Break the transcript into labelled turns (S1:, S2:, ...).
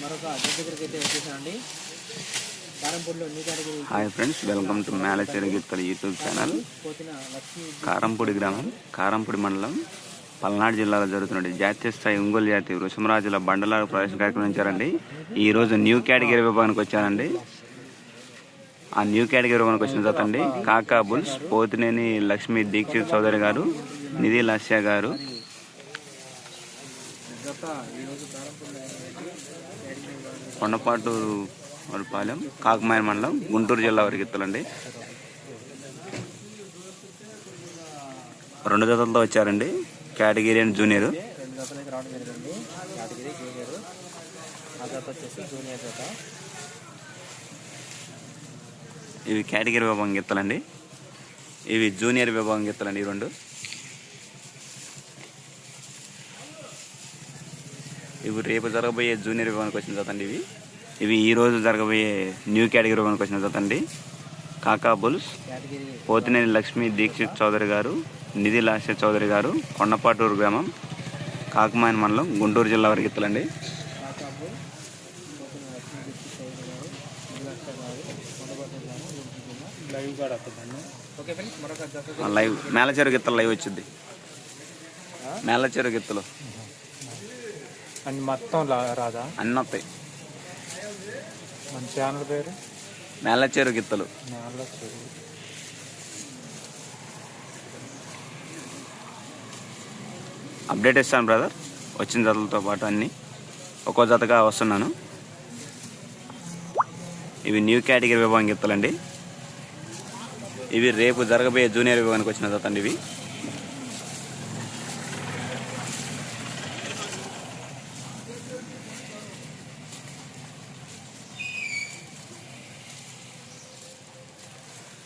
S1: మరొక దగ్గరికి అయితే వచ్చేసానండి
S2: hi friends welcome to Melacheru గీతల యూట్యూబ్ ఛానల్ కారంపూడి గ్రామం కారంపూడి మండలం పల్నాడు జిల్లాలో జరుగుతున్న జాతీయ స్థాయి ఒంగోలు జాతి వృషమరాజుల బండలాడు ప్రవేశ కార్యక్రమం ఇచ్చారండి ఈ రోజు న్యూ కేటగిరీ విభాగానికి వచ్చానండి. ఆ న్యూ కేటగిరీ విభాగానికి వచ్చిన తర్వాత అండి కాకా బుల్స్ పోతినేని లక్ష్మీ దీక్షిత్ చౌదరి గారు నిధి లస్య గారు.
S1: ఈరోజు
S2: కొండపాటు వరపాలెం కాకమాయ మండలం గుంటూరు జిల్లా వరకు ఎత్తులండి రెండు జతలతో వచ్చారండి. Category and junior. ఇవి కేటగిరీ విభాగం గీతలండి ఇవి జూనియర్ విభాగం గీతలండి ఈ రెండు. ఇవి రేపు జరగబోయే జూనియర్ విభాగానికి వచ్చిన జత ఇవి. ఇవి ఈ రోజు జరగబోయే న్యూ కేటగిరీ విభాగానికి వచ్చిన జత కాకా బుల్స్ పోతినేని లక్ష్మీ దీక్షిత్ చౌదరి గారు నిధి లాస్య చౌదరి గారు కొండపాటూరు గ్రామం కాకమాయన మండలం గుంటూరు జిల్లా వరకు ఎత్తులండి
S1: లైవ్ మేళ వస్తుందండి
S2: ఇత్తలు లైవ్ వచ్చింది. గిత్తలు. లైవ్ ఇత్తలు
S1: అండ్ మొత్తం రాదా?
S2: అన్నీ వస్తాయి.
S1: మన ఛానల్ పేరు?
S2: మేలచెరువు గిత్తలు. అప్డేట్ ఇస్తాను బ్రదర్. వచ్చిన జతలతో పాటు అన్నీ. ఒక్కో జతగా వస్తున్నాను. ఇవి న్యూ కేటగిరీ విభాగం గిత్తలండి. ఇవి రేపు జరగబోయే జూనియర్ విభాగానికి వచ్చిన జత అండి ఇవి.